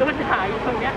ก็มันหายอยู่ตรงเนี้ย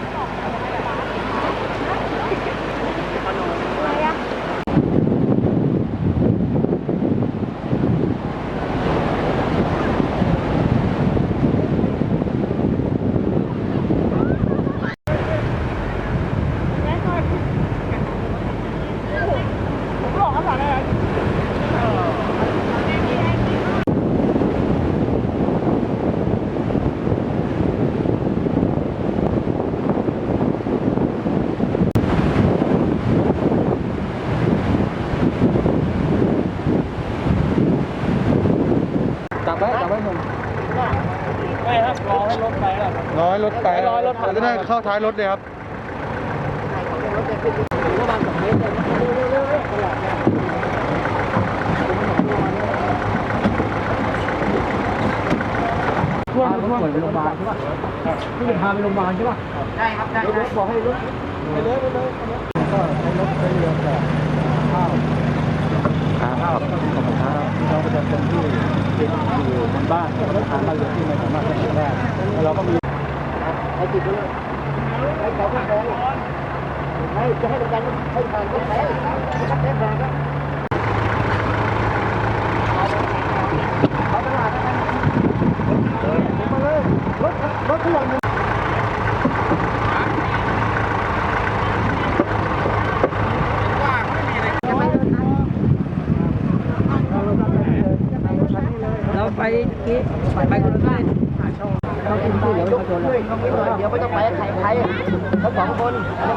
เข้าท้ายรถเลยครับท่วมท่วมไปโรงพยาบาลใช่ป่ะที่จะพาไปโรงพยาบาลใช่ป่ะได้ครับได้รถบอกให้รถไปเลยไปเลยก็ใช้รถใช้เรือแจกข้าวข้าวแล้วก็ของข้าวที่เราประชาชนที่ติดอยู่บนบ้านที่เขาทานบ้านเรือนที่ไม่สามารถใช้ได้แล้เราก็มี ให้ติดเลยให้เขาไม่แพ้ให้จะให้ประกันให้ผ่านก็แพ้ไม่แพ้ผ่านก็เขาตลาดนะครับมาเลยรถรถทุกอย่าง เราไปกี้ไปคนละท่าน เรากินที่เดี๋ยวชนเลยเดี๋ยวไม่ต้องไปใครใคร ทั้งสองคน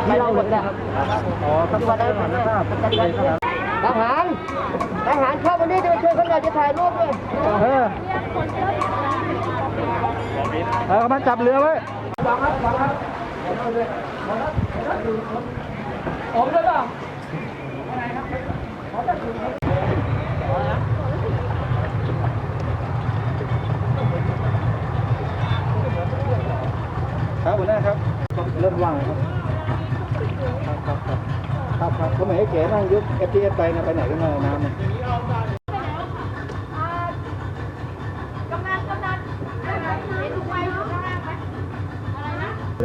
ที่เราหมดแหละอ๋อปฏิบัติได้หมดนะครับทหารทหารเข้าวันนี้จะไปช่วยเขาหน่อยจะถ่ายรูปด้วยเออเออมาจับเรือไว้ผมด้วยเปล่าครับหัวหน้าครับ เริ่มว่างครับครับครับครับเขาไม่ให้เก๋นั่งยุเอฟทีเอฟไปนะไปไหนกันมาน้ำเนี่ย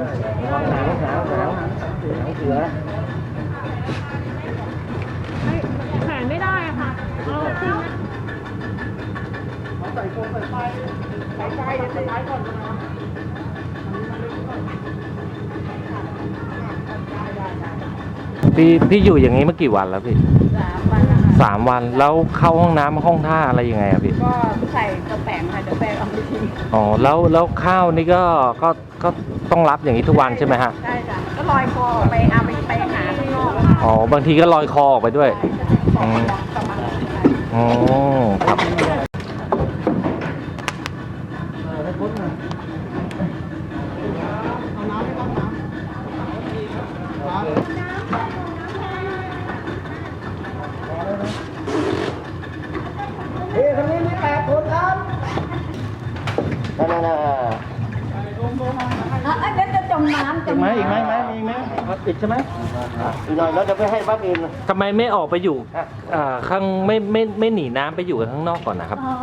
กหนาวหนาวหนาวหนาวเสือแขนไม่ได้ค่ะเอาขึ้นใส่โฟมใส่ไฟใส่ไฟใส่ไฟก่อนนะ พี่พี่อยู่อย่างนี้มากี่วันแล้วพี่สามวันนะคะสามวันแล้วเข้าห้องน้ำห้องท่าอะไรยังไงอะพี่ก็ใส่กระแป้งค่ะเดี๋ยวแป้งเอาไปทิ้งอ๋อแล้วแล้วข้าวนี่ก็ก็ก็ต้องรับอย่างนี้ทุกวันใช่ไหมฮะใช่จ้ะก็ลอยคอออกไปเอาไปไปหาข้างนอกอะค่ะอ๋อบางทีก็ลอยคอออกไปด้วย ใช่ก็จะบอกประมาณนั้นค่ะอ๋อครับ เฮ้ยทางนี้มีแปดคนครับนั่นน่ะ อะเดี๋ยวจะจมน้ำจ อีก ม ไหม น้ำ อีกไหมไหมมี ไหมเอาอีกใช่ไหมอีกหน่อยเราจะไปให้บ้านอื่นทำไมไม่ออกไปอยู่อ่าข้างไม่ไม่ไม่หนีน้ำไปอยู่กันข้างนอกก่อนนะครับอ๋อ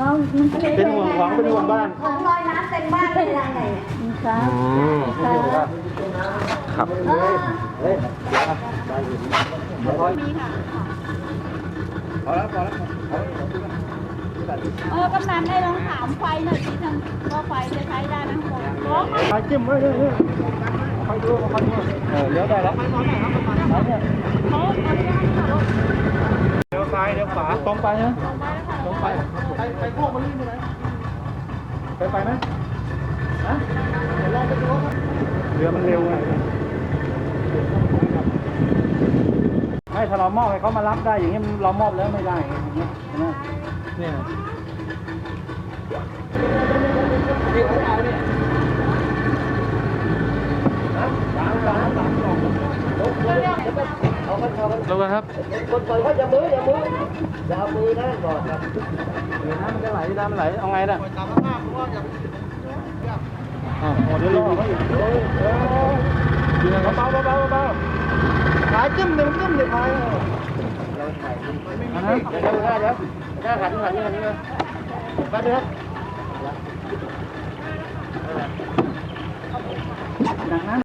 เป็นห่วงของเป็นห่วงบ้านของลอยน้ำเต็มบ้านเป็นยังไงครับอืมครับเฮ้ยเออกำนันได้ลองถามไฟหน่อยสิทางว่าไฟจะใช้ได้ไหมข้างบนอ๋อไปจิ้มไว้เลยเนี่ยไปดูไปดู เออเลี้ยวได้แล้วเลี้ยวซ้ายเลี้ยวขวาตรงไปนะตรงไปไปไปพวกมันรีบไปไหนไปไปไหมฮะเดี๋ยวลองไปดูครับเรือมันเร็วไงไม่ถ้าเรามอบให้เขามารับได้อย่างนี้เรามอบแล้วไม่ได้อย่างเงี้ยเนี่ย แล้วก็ครับคนปล่อยเขาอย่ามืออย่ามืออย่าเอามือนะบอกครับเดี๋ยวน้ำมันจะไหลน้ำมันไหลเอาไงน่ะอะโอ้เดี๋ยวรอเขาอีกยิงเขาเบาเบาเบาเบาขายจิ้มหนึ่งจิ้มหนึ่งขายอันนั้นเดี๋ยวเดี๋ยวเดี๋ยวหน้าหันหันหันมาแป๊บนึงครับหนักนั้น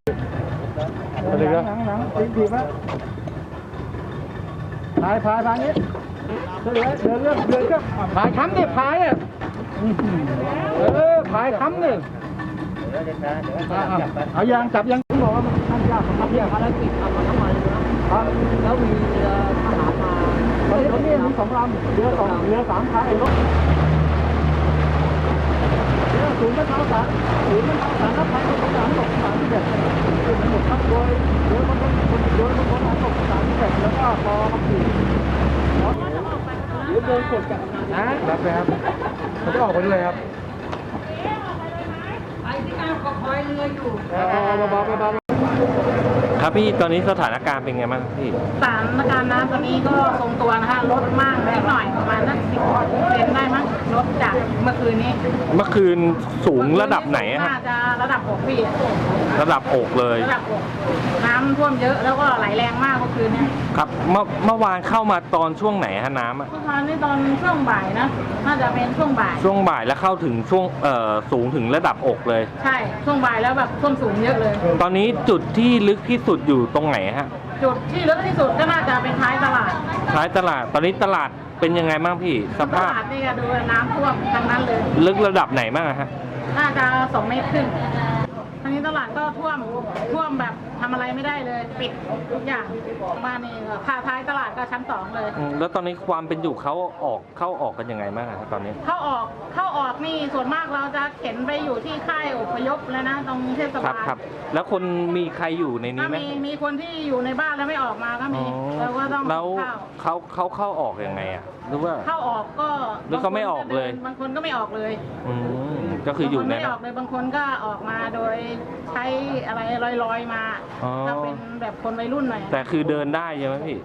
ดี๋ยวหนังหนังตีบีบไว้ พายพายพายนี้เดี๋ยวเดี๋ยวเรื่องเดี๋ยวก็พายค้ำดิพายอะเออพายค้ำดิเอายางจับยางบอกว่ามันทำยากมันทำยากภารกิจทำมาทั้งวันเลยนะครับแล้วมีอทหารมาตอนนี้ตอนนี้มีสองลำเรือสองเรือสามพายรถ ศูนย์บรรเทาสารศูนย์บรรเทาสารรับภัยของสารตกสารที่เด็ดเป็นหมดทั้งโดยโดยบางคนโดยบางคนตกสารที่เด็ดแล้วก็พอมาขี่หรือเดินกดกกำนันรับไปครับเขาจะออกไปด้วยครับไอ้ที่นั่งก็คอยเรืออยู่เบาๆเบาครับพี่ตอนนี้สถานการณ์เป็นไงบ้างพี่สถานการณ์น้ำตอนนี้ก็ทรงตัวนะคะลดมากเล็กหน่อยประมาณสักสิบเปอร์เซ็นต์ได้มั้ง ลดจากเมื่อคืนนี้เมื่อคืนสูงระดับไหนอะน่าฮะจะระดับอกพี่ระดับอกเลยระดับอกน้ำท่วมเยอะแล้วก็ไหลแรงมากเมื่อคืนเนี้ยครับเมื่อเมื่อวานเข้ามาตอนช่วงไหนฮะน้ำอะเมื่อวานนี้ตอนช่วงบ่ายนะ น่าจะเป็นช่วงบ่าย ช่วงบ่ายแล้วเข้าถึงช่วงเอ่อสูงถึงระดับอกเลย ใช่ ช่วงบ่ายแล้วแบบท่วมสูงเยอะเลย ตอนนี้จุดที่ลึกที่สุดอยู่ตรงไหนฮะ จุดที่ลึกที่สุดก็น่าจะเป็นท้ายตลาดท้ายตลาดตอนนี้ตลาดเป็นยังไงบ้างพี่สตภาพลาดนี่ก็ดูน้ำท่วมทั้งนั้นเลย ลึกระดับไหนบ้างอะฮะ น่าจะสองเมตรขึ้นทางนี้ ตลาดก็ท่วมท่วมแบบทำอะไรไม่ได้เลยปิดทุกอย่างบ้านนี่ก็ค่าท้ายตลาดก็ชั้นสองเลย อืมแล้วตอนนี้ความเป็นอยู่เขาออกเข้าออกกันยังไงบ้างอะครับตอนนี้ เข้าออกเข้าออกนี่ส่วนมากเราจะเข็นไปอยู่ที่ค่ายอพยพแล้วนะตรงเทศครับบาลครับ แล้วคนมีใครอยู่ในก็นี้ไหมมีมีคนที่อยู่ในบ้านแล้วไม่ออกมาก็อ๋มี อเราก็ต้องแล้วเข้าเขาเขาเข้าออกยังไงอะหรือว่า เข้าออกก็หรือเขาไม่ออกเลย บางคนก็ไม่ออกเลยอืมก็คืออยู่บางคนในไม่ออกเลยบางคนก็ออกมาโดยใช้อะไรลอยๆมาอ๋อ ถ้าเป็นแบบคนวัยรุ่นหน่อยแต่คือเดินได้ใช่ไหมพี่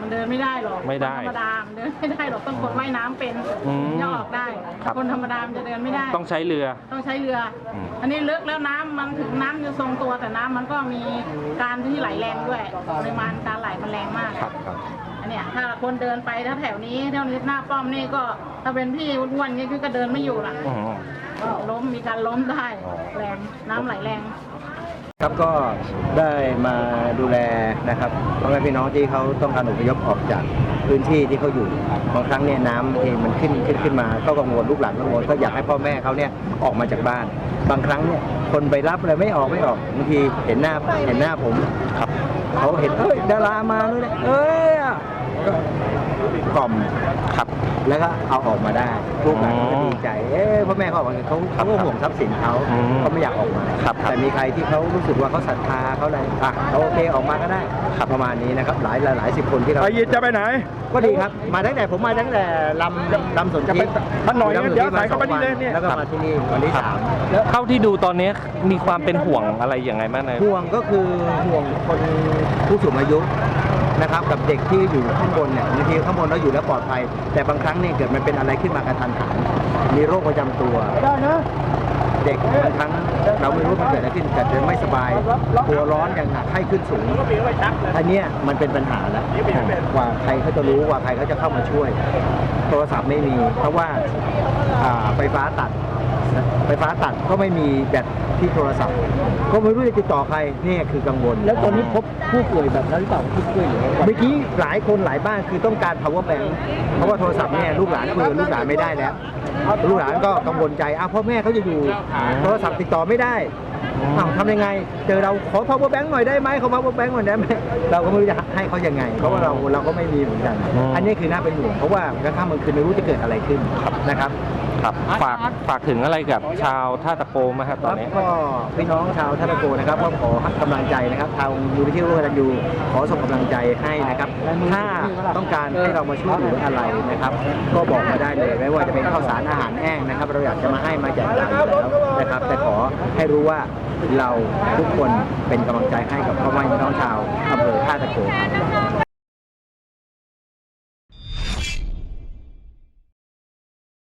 มันเดินไม่ได้หรอกไม่ได้คนธรรมดามันเดินไม่ได้หรอกต้องคนว่ายน้ำเป็นอืมจะออกได้ครับ คนธรรมดามันจะเดินไม่ได้ ต้องใช้เรือ ต้องใช้เรืออม อันนี้ลึกแล้วน้ำมันถึงน้ำจะทรงตัวแต่น้ำมันก็มีการที่ไหลแรงด้วยปริมาณการไหลมันแรงมาก ครับครับ อันเนี้ยถ้าคนเดินไปถ้าแถวนี้แถวนี้หน้าป้อมนี่ก็ถ้าเป็นพี่อ้วนๆนี่คือก็เดินไม่อยู่ละอืม ล้มมีการล้มได้อ๋อแรงน้ำไหลแรง ครับก็ได้มาดูแลนะครับพ่อแม่พี่น้องที่เขาต้องการอพยพออกจากพื้นที่ที่เขาอยู่บางครั้งเนี่ยน้ำเองมันขึ้นขึ้นขึ้นมา ก็กังวลลูกหลานกังวลก็อยากให้พ่อแม่เขาเนี่ยออกมาจากบ้าน บางครั้งเนี่ยคนไปรับเลยไม่ออกไม่ออกบางทีเห็นหน้าเห็นหน้าผมครับเขาเห็นเอ้ยดารามาด้วยเนี่ยเอ้ยอะก็กล่อมครับ แล้วก็เอาออกมาได้ลูกหลานก็ดีใจ เอ้ยพ่อแม่เขาออกมาเขาเขาก็ห่วงทรัพย์สินเขาอืมเขาไม่อยากออกมาครับครับแต่มีใครที่เขารู้สึกว่าเขาศรัทธาเขาอะไรอะเขาโอเคออกมาก็ได้ครับประมาณนี้นะครับ หลายหลายหลายสิบคนที่เราไปยินจะไปไหน ก็ดีครับ มาตั้งแต่ผมมาตั้งแต่ลำลำสนจะธิไปท่านหน่อยลำสเดี๋ยวธิสายเข้าไปนี่สองเลยเนี่ย แล้วก็มาที่นี่วันที่สาม เท่าที่ดูตอนนี้มีความเป็นห่วงอะไรอย่างไรบ้างใน ห่วงก็คือห่วงคนผู้สูงอายุ นะครับกับเด็กที่อยู่ข้างบนเนี่ยบางทีข้างบนเราอยู่แล้วปลอดภัย แต่บางครั้งเนี่ยเกิดมันเป็นอะไรขึ้นมากระทันหันมีโรคประจำตัวได้นะเด็กบางครั้งเราไม่รู้มันเกิดอะไรขึ้นแต่จะไม่สบายตัวร้อนอย่างหนักไข้ขึ้นสูงอันนี้มันเป็นปัญหาแล้วกว่าใครเขาจะรู้ว่าใครเขาจะเข้ามาช่วย โทรศัพท์ไม่มี เพราะว่าอ่าไฟฟ้าตัดไฟฟ้าตัดก็ไม่มีแบต ที่โทรศัพท์ ก็ไม่รู้จะติดต่อใครเนี่ยคือกังวล แล้วตอนนี้พบผู้ป่วยแบบนั้นหรือเปล่าที่ช่วยเหลือเมื่อกี้หลายคนหลายบ้านคือต้องการ power bank เพราะว่าโทรศัพท์เนี่ยลูกหลานคุยกับลูกหลานไม่ได้แล้ว ลูกหลานก็กังวลใจอ้าวพ่อแม่เขาจะอยู่ โทรศัพท์ติดต่อไม่ได้อ้าวทำยังไง เจอเราขอ power bank หน่อยได้ไหมขอ power bank หน่อยได้ไหมเราก็ไม่รู้จะให้เขายังไง เพราะว่าเราเราก็ไม่มีเหมือนกัน อันนี้คือน่าเป็นห่วงเพราะว่ากระทั่งมันคือไม่รู้จะเกิดอะไรขึ้นนะครับ ครับฝากฝากถึงอะไรกับชาวท่าตะโกไหมครับตคอนรับนี้ ก็พี่น้องชาวท่าตะโกนะครับก็ขอให้กำลังใจนะครับทางมูลนิธิร่วมกันอยู่ขอส่งกำลังใจให้นะครับ ถ้าต้องการให้เรามาช่วยเหลืออะไรนะครับ ก็บอกมาได้เลย ไม่ว่าจะเป็นข้าวสารอาหารแห้งนะครับ เราอยากจะมาให้มาแจกจ่ายอยู่แล้วนะครับ แต่ขอให้รู้ว่าเราทุกคนเป็นกำลังใจให้กับพ่อแม่พี่น้องชาวอำเภอท่าตะโกครับ